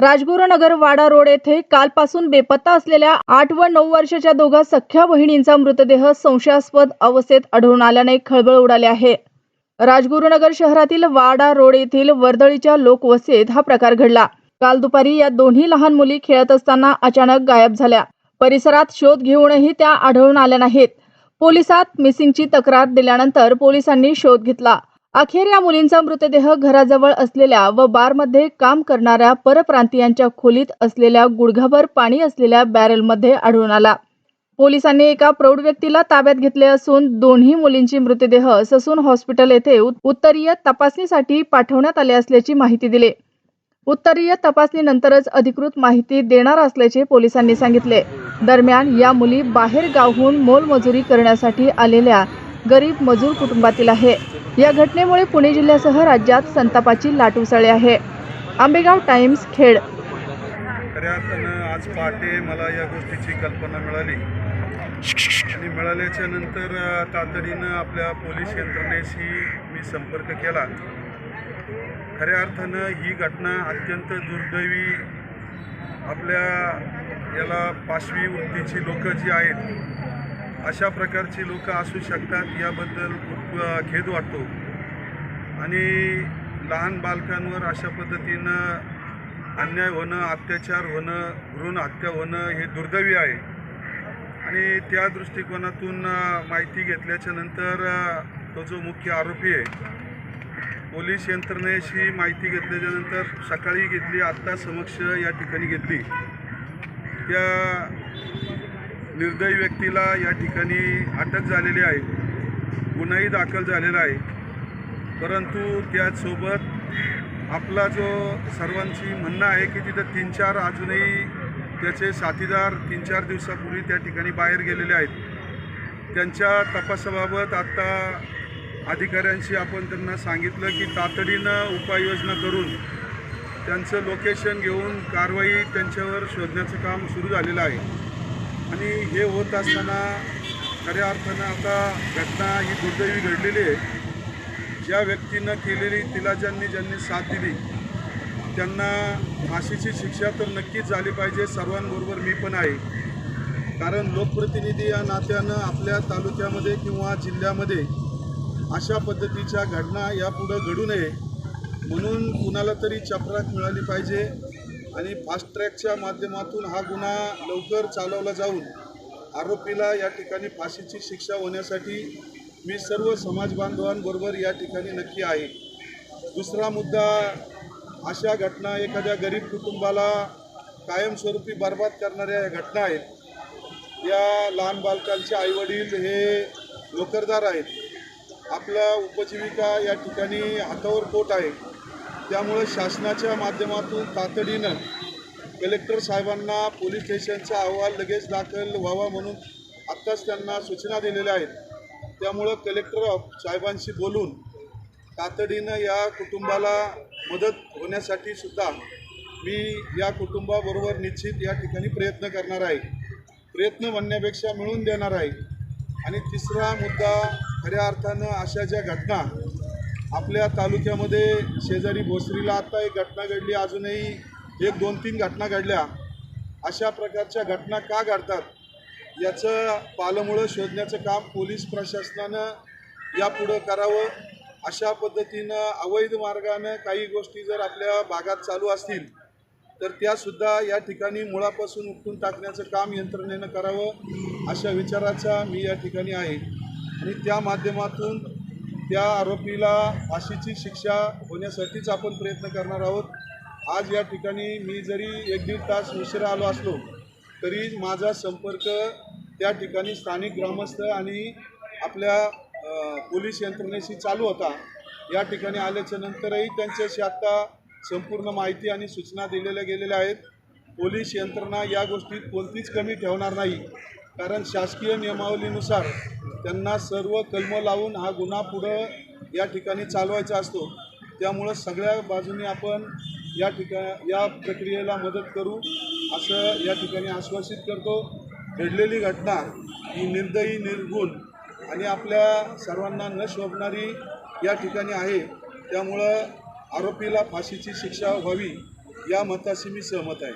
राजगुरुनगर वाडा road येथे कालपासून बेपत्ता असलेल्या आठ व नऊ वर्षाच्या दोघा सख्या बहिणींचा मृतदेह संशयास्पद अवस्थेत आढळून आल्याने खळबळ उडाली आहे. राजगुरुनगर शहरातील वाडा रोड येथील वर्दळीच्या लोकवस्तीत हा प्रकार घडला. काल दुपारी या दोन्ही लहान मुली खेळत असताना अचानक गायब झाल्या. परिसरात शोध घेऊनही त्या आढळून आल्या नाहीत. पोलिसात मिसिंगची तक्रार दिल्यानंतर पोलिसांनी शोध घेतला. अखेर या मुलींचा मृतदेह घराजवळ असलेल्या व बारमध्ये काम करणाऱ्या परप्रांतीयांच्या खोलीत असलेल्या गुडघाभर पाणी असलेल्या बॅरलमध्ये आढळून आला. पोलिसांनी एका प्रौढ व्यक्तीला ताब्यात घेतले असून दोन्ही मुलींची मृतदेह ससून हॉस्पिटल येथे उत्तरीय तपासणीसाठी पाठवण्यात आले असल्याची माहिती दिली. उत्तरीय तपासणीनंतरच अधिकृत माहिती देणार असल्याचे पोलिसांनी सांगितले. दरम्यान या मुली बाहेर गावहून मोलमजुरी करण्यासाठी आलेल्या गरीब मजूर कुटुंबातील आहे. या घटनेमुळे पुणे जिल्ह्यासह राज्यात संतापाची लाट उसळली आहे. आंबेगाव टाइम्स खेड. खऱ्या अर्थानं आज पहाटे मला या गोष्टीची कल्पना मिळाली. आणि मिळाल्याच्या नंतर तातडीनं आपल्या पोलीस यंत्रणेशी मी संपर्क केला. खऱ्या अर्थानं ही घटना अत्यंत दुर्दैवी आपल्या याला पाशवी वृत्तीची लोकं जी आहेत अशा प्रकारची लोक असू शकतात याबद्दल खूप खेद वाटतो. आणि लहान बालकांवर अशा पद्धतीनं अन्याय होणं अत्याचार होणं भ्रूण हत्या होणं हे दुर्दैवी आहे. आणि त्या दृष्टिकोनातून माहिती घेतल्याच्या नंतर तो जो मुख्य आरोपी आहे पोलीस यंत्रणेशी माहिती घेतल्याच्यानंतर सकाळी घेतली आत्ता समक्ष या ठिकाणी घेतली. त्या निर्दयी व्यक्तीला या ठिकाणी अटक झालेली आहे. गुन्हाही दाखल झालेला आहे. परंतु त्याचसोबत आपला जो सर्वांची म्हणणं आहे की तिथं तीन चार अजूनही त्याचे साथीदार तीन चार दिवसापूर्वी त्या ठिकाणी बाहेर गेलेले आहेत. त्यांच्या तपासाबाबत आत्ता अधिकाऱ्यांशी आपण त्यांना सांगितलं की तातडीनं उपाययोजना करून त्यांचं लोकेशन घेऊन कारवाई त्यांच्यावर शोधण्याचं काम सुरू झालेलं आहे. आणि हे होत असताना खऱ्या अर्थानं आता घटना ही दुर्दैवी घडलेली आहे. ज्या व्यक्तीनं केलेली तिला ज्यांनी ज्यांनी साथ दिली त्यांना फाशीची शिक्षा तर नक्कीच झाली पाहिजे सर्वांबरोबर मी पण आहे. कारण लोकप्रतिनिधी या नात्यानं आपल्या तालुक्यामध्ये किंवा जिल्ह्यामध्ये अशा पद्धतीच्या घटना यापुढं घडू नये. म्हणून कुणाला तरी चपराक मिळाली पाहिजे आणि फास्ट ट्रॅकच्या माध्यमातून हा गुन्हा लवकर चालवला जाऊन आरोपीला या ठिकाणी फाशीची शिक्षा होण्यासाठी मी सर्व समाज बांधवांबरोबर या ठिकाणी नक्की आहे. दुसरा मुद्दा अशा घटना एखाद्या गरीब कुटुंबाला कायमस्वरूपी बर्बाद करणाऱ्या या घटना आहेत. या लहान बालकांचे आईवडील हे नोकरदार आहेत. आपला उपजीविका या ठिकाणी हातावर पोट आहे. त्यामुळे शासनाच्या माध्यमातून तातडीनं कलेक्टर साहेबांना पोलीस स्टेशनचा अहवाल लगेच दाखल व्हावा म्हणून आत्ताच त्यांना सूचना दिलेल्या आहेत. त्यामुळं कलेक्टर साहेबांशी बोलून तातडीनं या कुटुंबाला मदत होण्यासाठी सुद्धा मी या कुटुंबाबरोबर निश्चित या ठिकाणी प्रयत्न करणार आहे. प्रयत्न म्हणण्यापेक्षा मिळून देणार आहे. आणि तिसरा मुद्दा खऱ्या अर्थानं अशा ज्या घटना आपल्या तालुक्यामध्ये शेजारी भोसरीला आत्ता एक घटना घडली अजूनही एक दोन तीन घटना घडल्या. अशा प्रकारच्या घटना का घडतात? याचं पालमुळं शोधण्याचं काम पोलीस प्रशासनानं यापुढं करावं. अशा पद्धतीनं अवैध मार्गानं काही गोष्टी जर आपल्या भागात चालू असतील तर त्यासुद्धा या ठिकाणी मुळापासून उपटून टाकण्याचं काम यंत्रणेनं करावं अशा विचाराचा मी या ठिकाणी आहे. आणि त्या माध्यमातून त्या आरोपीला फाशीची शिक्षा होण्यासाठीच आपण प्रयत्न करणार आहोत. आज या ठिकाणी मी जरी एक दीड तास उशिरा आलो असलो तरी माझा संपर्क त्या ठिकाणी स्थानिक ग्रामस्थ आणि आपल्या पोलीस यंत्रणेशी चालू होता. या ठिकाणी आल्याच्या नंतरही त्यांच्याशी आत्ता संपूर्ण माहिती आणि सूचना दिलेल्या गेलेल्या आहेत. पोलीस यंत्रणा या गोष्टीत कोणतीच कमी ठेवणार नाही. कारण शासकीय नियमावलीनुसार त्यांना सर्व कलमं लावून हा गुन्हा पुढं या ठिकाणी चालवायचा असतो. त्यामुळं सगळ्या बाजूनी आपण या ठिका या प्रक्रियेला मदत करू असं या ठिकाणी आश्वासित करतो. घडलेली घटना ही निर्दयी निर्गुण आणि आपल्या सर्वांना न शोभणारी या ठिकाणी आहे. त्यामुळं आरोपीला फाशीची शिक्षा व्हावी या मताशी मी सहमत आहे.